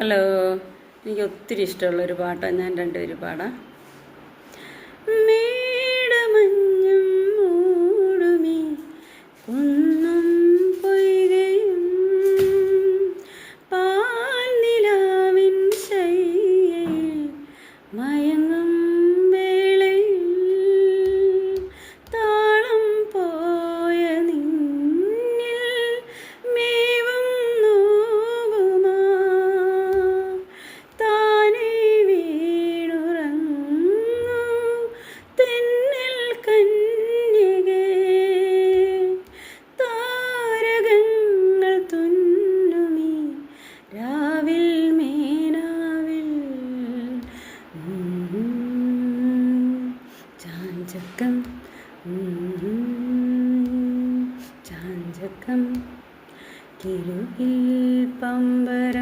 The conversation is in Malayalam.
ഹലോ എനിക്ക് ഒത്തിരി ഇഷ്ടമുള്ളൊരു പാട്ടാണ്. ഞാൻ രണ്ടുപേരും പാടാം. ചാഞ്ചക്കം. ചാഞ്ചക്കം. കിരുവിൽ പമ്പര